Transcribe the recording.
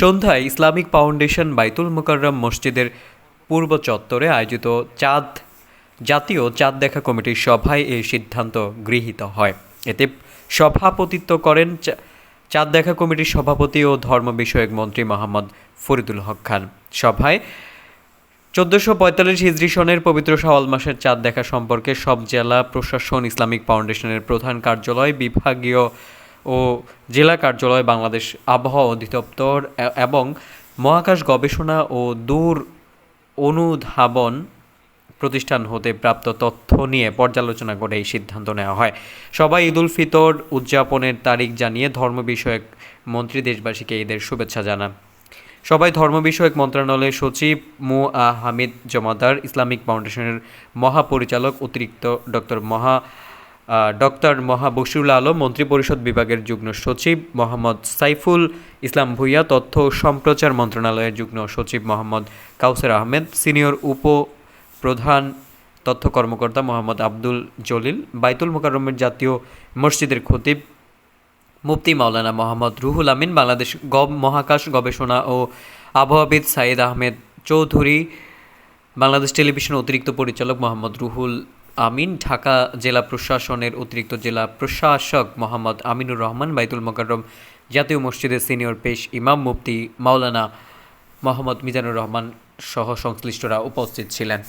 সন্ধ্যায় Islamic foundation বাইতুল মোকাররম মসজিদের পূর্ব চত্বরে আয়োজিত চাঁদ, জাতীয় চাঁদ দেখা কমিটির সভায় এই সিদ্ধান্ত গৃহীত হয়। এতে সভাপতিত্ব করেন চাঁদ দেখা কমিটির সভাপতি ও ধর্ম বিষয়ক মন্ত্রী মোহাম্মদ ফরিদুল হক খান। সভায় চোদ্দোশো পঁয়তাল্লিশ হিজরি সনের পবিত্র শাওয়াল মাসের চাঁদ দেখা সম্পর্কে সব জেলা প্রশাসন ইসলামিক ফাউন্ডেশনের প্রধান কার্যালয়, বিভাগীয় ও জেলা কার্যালয় বাংলাদেশ আবহাওয়া অধিদপ্তর এবং মহাকাশ গবেষণা ও দূর অনুধাবন প্রতিষ্ঠান হতে প্রাপ্ত তথ্য নিয়ে পর্যালোচনা করে এই সিদ্ধান্ত নেওয়া হয়। সবাই ঈদ উল ফিতর উদযাপনের তারিখ জানিয়ে ধর্ম বিষয়ক মন্ত্রী দেশবাসীকে ঈদের শুভেচ্ছা জানান। সবাই ধর্ম বিষয়ক মন্ত্রণালয়ের সচিব মু আ হামিদ জমাদার, ইসলামিক ফাউন্ডেশনের মহাপরিচালক অতিরিক্ত ডক্টর মহা ডক্টর মহা বশিরুল আলম, মন্ত্রিপরিষদ বিভাগের যুগ্ম সচিব মোহাম্মদ সাইফুল ইসলাম ভুইয়া, তথ্য সম্প্রচার মন্ত্রণালয়ের যুগ্ম সচিব মোহাম্মদ কাউসার আহমেদ, সিনিয়র উপ প্রধান তথ্য কর্মকর্তা মোহাম্মদ আব্দুল জলিল, বাইতুল মোকাররমের জাতীয় মসজিদের খতিব মুফতি মাওলানা মোহাম্মদ রুহুল আমিন, বাংলাদেশ গব মহাকাশ গবেষণা ও আবহাওয়াবিদ সাইদ আহমেদ চৌধুরী, বাংলাদেশ টেলিভিশন অতিরিক্ত পরিচালক মোহাম্মদ রুহুল আমিন, ঢাকা জেলা প্রশাসনের অতিরিক্ত জেলা প্রশাসক মোহাম্মদ আমিনুর রহমান, বাইতুল মোকাররম জাতীয় মসজিদের সিনিয়র পেশ ইমাম মুফতি মাওলানা মোহাম্মদ মিজানুর রহমান সহ সংশ্লিষ্টরা উপস্থিত ছিলেন।